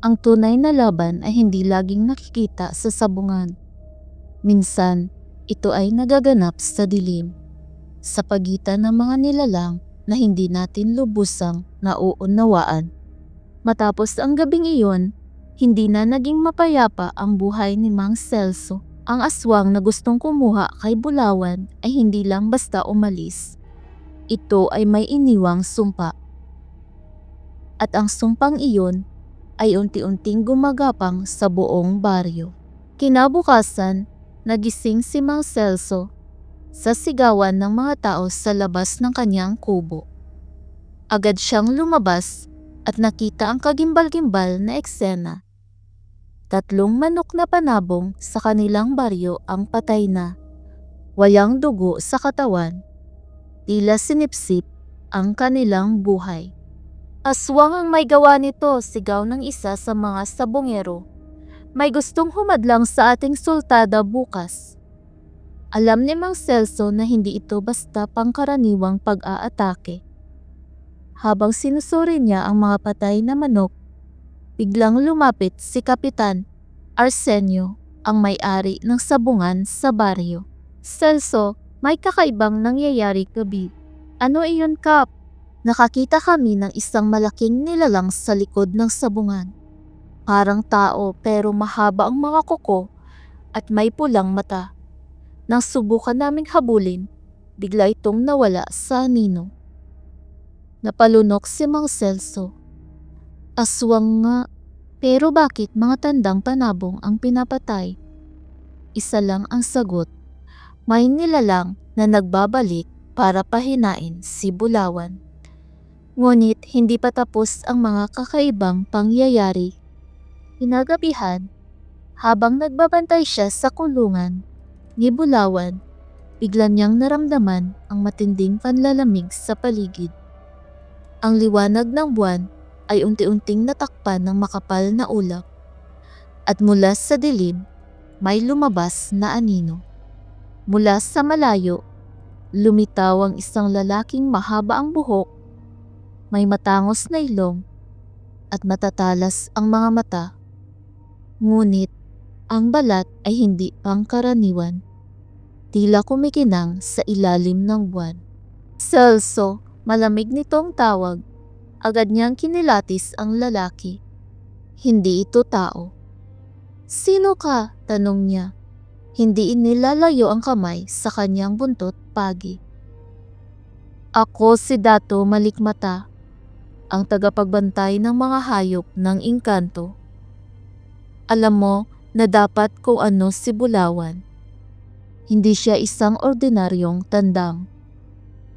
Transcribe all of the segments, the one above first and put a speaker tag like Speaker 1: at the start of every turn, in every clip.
Speaker 1: Ang tunay na laban ay hindi laging nakikita sa sabungan. Minsan, ito ay nagaganap sa dilim, sa pagitan ng mga nilalang na hindi natin lubusang nauunawaan. Matapos ang gabing iyon, hindi na naging mapayapa ang buhay ni Mang Celso. Ang aswang na gustong kumuha kay Bulawan ay hindi lang basta umalis. Ito ay may iniwang sumpa. At ang sumpang iyon ay unti-unting gumagapang sa buong baryo. Kinabukasan, nagising si Mang Celso sa sigawan ng mga tao sa labas ng kanyang kubo. Agad siyang lumabas at nakita ang kagimbal-gimbal na eksena. Tatlong manok na panabong sa kanilang baryo ang patay na. Walang dugo sa katawan. Tila sinipsip ang kanilang buhay. Aswang ang may gawa nito, sigaw ng isa sa mga sabongero. May gustong humadlang sa ating sultada bukas. Alam ni Mang Celso na hindi ito basta pangkaraniwang pag-aatake. Habang sinusuri niya ang mga patay na manok, biglang lumapit si Kapitan Arsenio, ang may-ari ng sabungan sa baryo. Celso, may kakaibang nangyayari gabi. Ano iyon, Kap? Nakakita kami ng isang malaking nilalang sa likod ng sabungan. Parang tao pero mahaba ang mga kuko at may pulang mata. Nang subukan naming habulin, bigla itong nawala sa anino. Napalunok si Mang Celso. Aswang nga, pero bakit mga tandang panabong ang pinapatay? Isa lang ang sagot. May nilalang na nagbabalik para pahinain si Bulawan. Ngunit hindi pa tapos ang mga kakaibang pangyayari. Inagabihan, habang nagbabantay siya sa kulungan, ni Bulawan, bigla niyang naramdaman ang matinding panlalamig sa paligid. Ang liwanag ng buwan ay unti-unting natakpan ng makapal na ulap. At mula sa dilim, may lumabas na anino. Mula sa malayo, lumitaw ang isang lalaking mahaba ang buhok, may matangos na ilong, at matatalas ang mga mata. Ngunit, ang balat ay hindi pangkaraniwan. Tila kumikinang sa ilalim ng buwan. Celso, malamig nitong tawag. Agad niyang kinilatis ang lalaki. Hindi ito tao. Sino ka? Tanong niya. Hindi inilalayo ang kamay sa kanyang buntot pagi. Ako si Dato Malikmata, ang tagapagbantay ng mga hayop ng engkanto. Alam mo na dapat kung ano si Bulawan. Hindi siya isang ordinaryong tandang.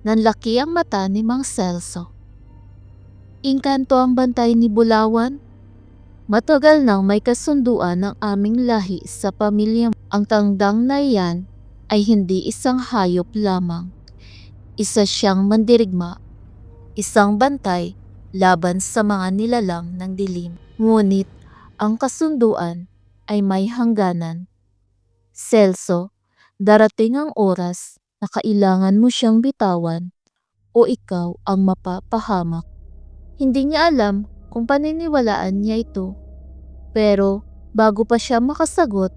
Speaker 1: Nanlaki ang mata ni Mang Celso. Engkanto ang bantay ni Bulawan. Matagal nang may kasunduan ng aming lahi sa pamilya. Ang tandang na iyan ay hindi isang hayop lamang. Isa siyang mandirigma. Isang bantay laban sa mga nilalang ng dilim. Ngunit ang kasunduan ay may hangganan. Celso, darating ang oras na kailangan mo siyang bitawan o ikaw ang mapapahamak. Hindi niya alam kung paniniwalaan niya ito. Pero bago pa siya makasagot,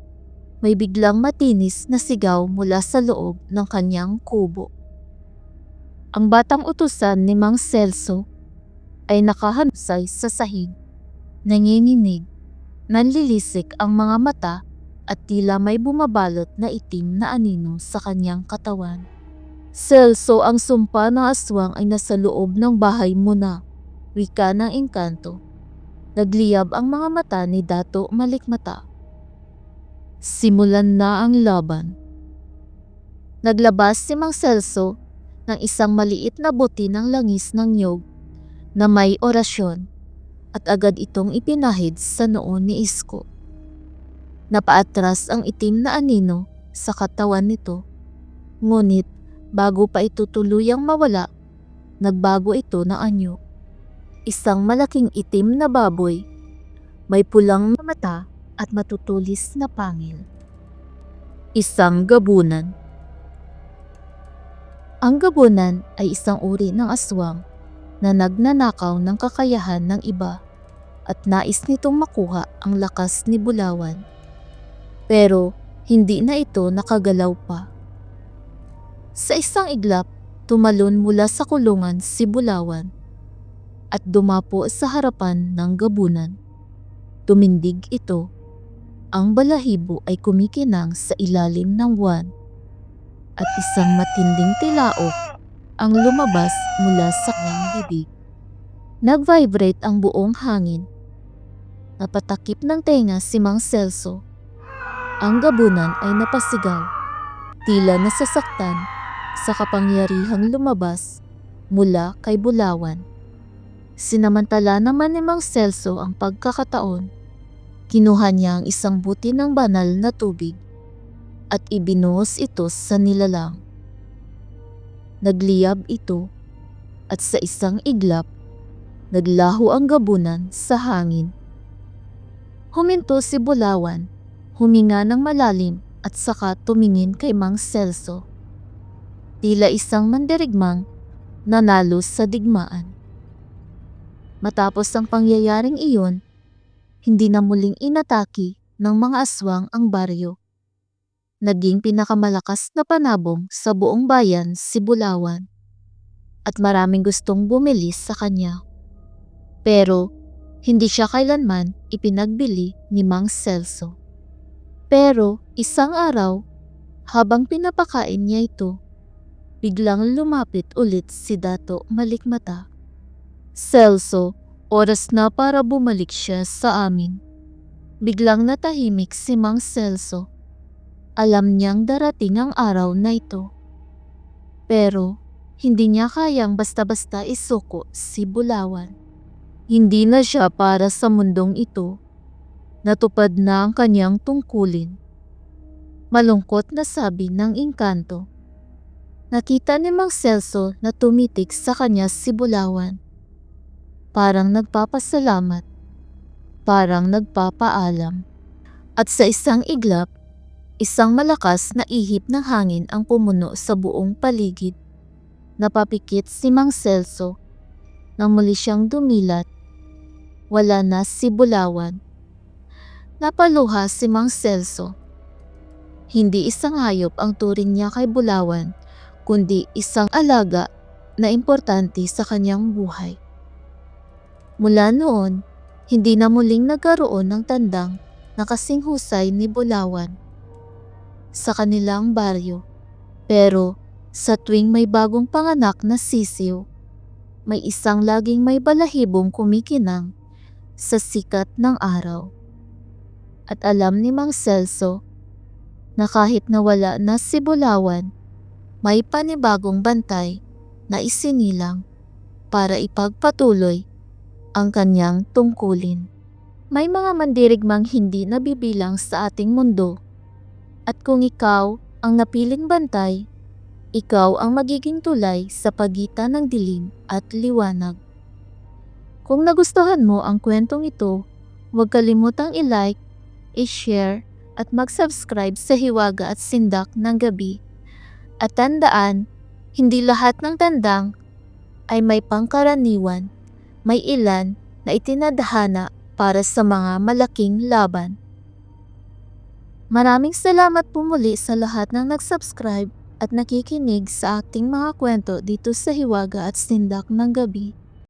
Speaker 1: may biglang matinis na sigaw mula sa loob ng kanyang kubo. Ang batang utusan ni Mang Celso ay nakahanusay sa sahig. Nanginginig, nanlilisik ang mga mata at tila may bumabalot na itim na anino sa kanyang katawan. Celso, ang sumpa ng aswang ay nasa loob ng bahay mo na. Wika ng engkanto. Nagliyab ang mga mata ni Dato Malikmata. Simulan na ang laban. Naglabas si Mang Celso ng isang maliit na buti ng langis ng nyog na may orasyon at agad itong ipinahid sa noon ni Isko. Napaatras ang itim na anino sa katawan nito. Ngunit bago pa ito tuluyang mawala, nagbago ito ng anyo. Isang malaking itim na baboy, may pulang mata at matutulis na pangil. Isang gabunan. Ang gabunan ay isang uri ng aswang na nagnanakaw ng kakayahan ng iba. at nais nitong makuha ang lakas ni Bulawan. Pero hindi na ito nakagalaw pa. Sa isang iglap, tumalon mula sa kulungan si Bulawan at dumapo sa harapan ng gabunan. Tumindig ito. Ang balahibo ay kumikinang sa ilalim ng buwan at isang matinding tilaok ang lumabas mula sa kanyang bibig. Nag-vibrate ang buong hangin. Napatakip ng tenga si Mang Celso. Ang gabunan ay napasigaw. Tila nasasaktan sa kapangyarihang lumabas mula kay Bulawan. Sinamantala naman ni Mang Celso ang pagkakataon. Kinuha niya ang isang buti ng banal na tubig at ibinuhos ito sa nilalang. Nagliyab ito at sa isang iglap, naglaho ang gabunan sa hangin. Huminto si Bulawan, huminga ng malalim at saka tumingin kay Mang Celso. Tila isang mandirigmang nanalo sa digmaan. Matapos ang pangyayaring iyon, hindi na muling inataki ng mga aswang ang baryo. Naging pinakamalakas na panabong sa buong bayan si Bulawan at maraming gustong bumili sa kanya. Pero hindi siya kailanman ipinagbili ni Mang Celso. Pero isang araw, habang pinapakain niya ito, biglang lumapit ulit si Dato Malikmata. Celso, oras na para bumalik siya sa amin. Biglang natahimik si Mang Celso. Alam niyang darating ang araw na ito. Pero hindi niya kayang basta-basta isuko si Bulawan. Hindi na siya para sa mundong ito. Natupad na ang kanyang tungkulin. Malungkot na sabi ng engkanto. Nakita ni Mang Celso na tumitik sa kanya si Bulawan. Parang nagpapasalamat. Parang nagpapaalam. At sa isang iglap, isang malakas na ihip ng hangin ang pumuno sa buong paligid. Napapikit si Mang Celso nang muli siyang dumilat. Wala na si Bulawan. Napaluha si Mang Celso. Hindi isang hayop ang turing niya kay Bulawan, kundi isang alaga na importante sa kanyang buhay. Mula noon, hindi na muling nagkaroon ng tandang na kasing ni Bulawan sa kanilang baryo. Pero sa tuwing may bagong panganak na sisiw, may isang laging may balahibong kumikinang sa sikat ng araw. At alam ni Mang Celso na kahit nawala na si Bulawan, may panibagong bantay na isinilang para ipagpatuloy ang kanyang tungkulin. May mga mandirigmang hindi nabibilang sa ating mundo at kung ikaw ang napiling bantay, ikaw ang magiging tulay sa pagitan ng dilim at liwanag. Kung nagustuhan mo ang kwentong ito, huwag kalimutang i-like, i-share at mag-subscribe sa Hiwaga at Sindak ng Gabi. At tandaan, hindi lahat ng tandang ay may pangkaraniwan, may ilan na itinadhana para sa mga malaking laban. Maraming salamat po muli sa lahat ng nag-subscribe at nakikinig sa ating mga kwento dito sa Hiwaga at Sindak ng Gabi.